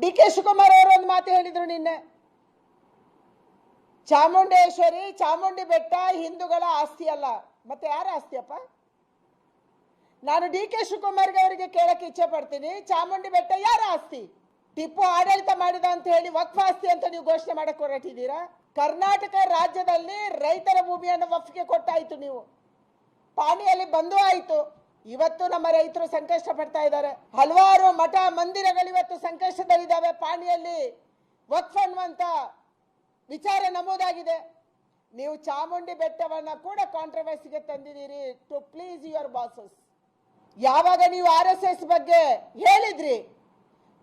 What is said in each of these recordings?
D K Shivakumar ಅವರು ಒಂದು ಮಾತು ಹೇಳಿದರು ನಿನ್ನೆ. ಚಾಮುಂಡೇಶ್ವರಿ, ಚಾಮುಂಡಿ ಬೆಟ್ಟ ಹಿಂದೂಗಳ ಆಸ್ತಿ ಅಲ್ಲ. ಮತ್ತೆ ಯಾರ ಆಸ್ತಿಯಪ್ಪ? ನಾನು ಡಿ ಕೆ ಶಿವಕುಮಾರ್ಗೆ ಅವರಿಗೆ ಕೇಳಕ್ಕೆ ಇಚ್ಛೆ ಪಡ್ತೀನಿ. ಚಾಮುಂಡಿ ಬೆಟ್ಟ ಯಾರ ಆಸ್ತಿ? ಟಿಪ್ಪು ಆಡಳಿತ ಮಾಡಿದ ಅಂತ ಹೇಳಿ ವಕ್ಫ್ ಆಸ್ತಿ ಅಂತ ನೀವು ಘೋಷಣೆ ಮಾಡಕ್ಕೆ ಹೊರಟಿದ್ದೀರಾ? ಕರ್ನಾಟಕ ರಾಜ್ಯದಲ್ಲಿ ರೈತರ ಭೂಮಿಯನ್ನು ವಫ್ಗೆ ಕೊಟ್ಟಾಯ್ತು ನೀವು. ಪಾಣಿಯಲ್ಲಿ ಬಂದು ಆಯ್ತು. ಇವತ್ತು ನಮ್ಮ ರೈತರು ಸಂಕಷ್ಟ ಪಡ್ತಾ ಇದ್ದಾರೆ. ಹಲವಾರು ಮಠ ಮಂದಿರಗಳು ಇವತ್ತು ಸಂಕಷ್ಟದಲ್ಲಿದ್ದಾವೆ. ಪಾಣಿಯಲ್ಲಿ ವಕ್ಫ್ ಅನ್ನುವಂತ ವಿಚಾರ ನಮೂದಾಗಿದೆ. ನೀವು ಚಾಮುಂಡಿ ಬೆಟ್ಟವನ್ನ ಕೂಡ ಕಾಂಟ್ರವರ್ಸಿಗೆ ತಂದಿದ್ದೀರಿ. ಟು ಪ್ಲೀಸ್ ಯುವರ್ ಬಾಸಸ್ ಯಾವಾಗ ನೀವು ಆರ್ ಎಸ್ ಎಸ್ ಬಗ್ಗೆ ಹೇಳಿದ್ರಿ,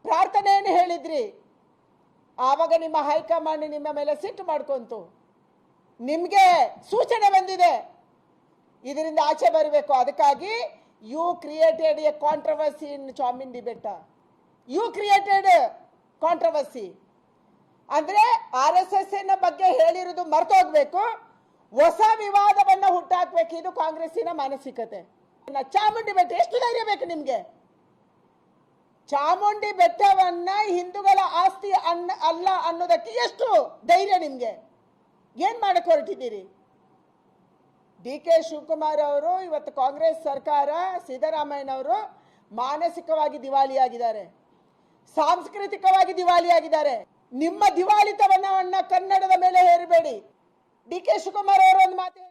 ಪ್ರಾರ್ಥನೆಯನ್ನು ಹೇಳಿದ್ರಿ, ಆವಾಗ ನಿಮ್ಮ ಹೈಕಮಾಂಡ್ ನಿಮ್ಮ ಮೇಲೆ ಸಿಟ್ಟು ಮಾಡ್ಕೊಂತು. ನಿಮಗೆ ಸೂಚನೆ ಬಂದಿದೆ. ಇದರಿಂದ ಆಚೆ ಬರಬೇಕು. ಅದಕ್ಕಾಗಿ you created a controversy in Chamundi ಬೆಟ್ಟ ಯು ಕ್ರಿಯೇಟೆಡ್ ಕಾಂಟ್ರವರ್ಸಿ ಅಂದ್ರೆ ಆರ್ ಎಸ್ ಎಸ್ ಬಗ್ಗೆ ಹೇಳಿರುವುದು ಮರ್ತೋಗ್ಬೇಕು. ಹೊಸ ವಿವಾದವನ್ನ ಹುಟ್ಟಾಕ್ಬೇಕು. ಇದು ಕಾಂಗ್ರೆಸ್ಸಿನ ಮಾನಸಿಕತೆ. ಚಾಮುಂಡಿ ಬೆಟ್ಟ, ಎಷ್ಟು ಧೈರ್ಯ ಬೇಕು ನಿಮ್ಗೆ? ಚಾಮುಂಡಿ ಬೆಟ್ಟವನ್ನ ಹಿಂದೂಗಳ ಆಸ್ತಿ ಅನ್ನ ಅಲ್ಲ ಅನ್ನೋದಕ್ಕೆ ಎಷ್ಟು ಧೈರ್ಯ ನಿಮಗೆ? ಏನ್ ಮಾಡಕ್ ಹೊರಟಿದ್ದೀರಿ? ಡಿ ಕೆ ಶಿವಕುಮಾರ್ ಅವರು, ಇವತ್ತು ಕಾಂಗ್ರೆಸ್ ಸರ್ಕಾರ, ಸಿದ್ದರಾಮಯ್ಯನವರು ಮಾನಸಿಕವಾಗಿ ದಿವಾಳಿಯಾಗಿದ್ದಾರೆ. ಸಾಂಸ್ಕೃತಿಕವಾಗಿ ದಿವಾಳಿಯಾಗಿದ್ದಾರೆ. ನಿಮ್ಮ ದಿವಾಳಿತವನ್ನ ಕನ್ನಡದ ಮೇಲೆ ಹೇರಬೇಡಿ. ಡಿ ಕೆ ಶಿವಕುಮಾರ್ ಅವರು ಒಂದು ಮಾತು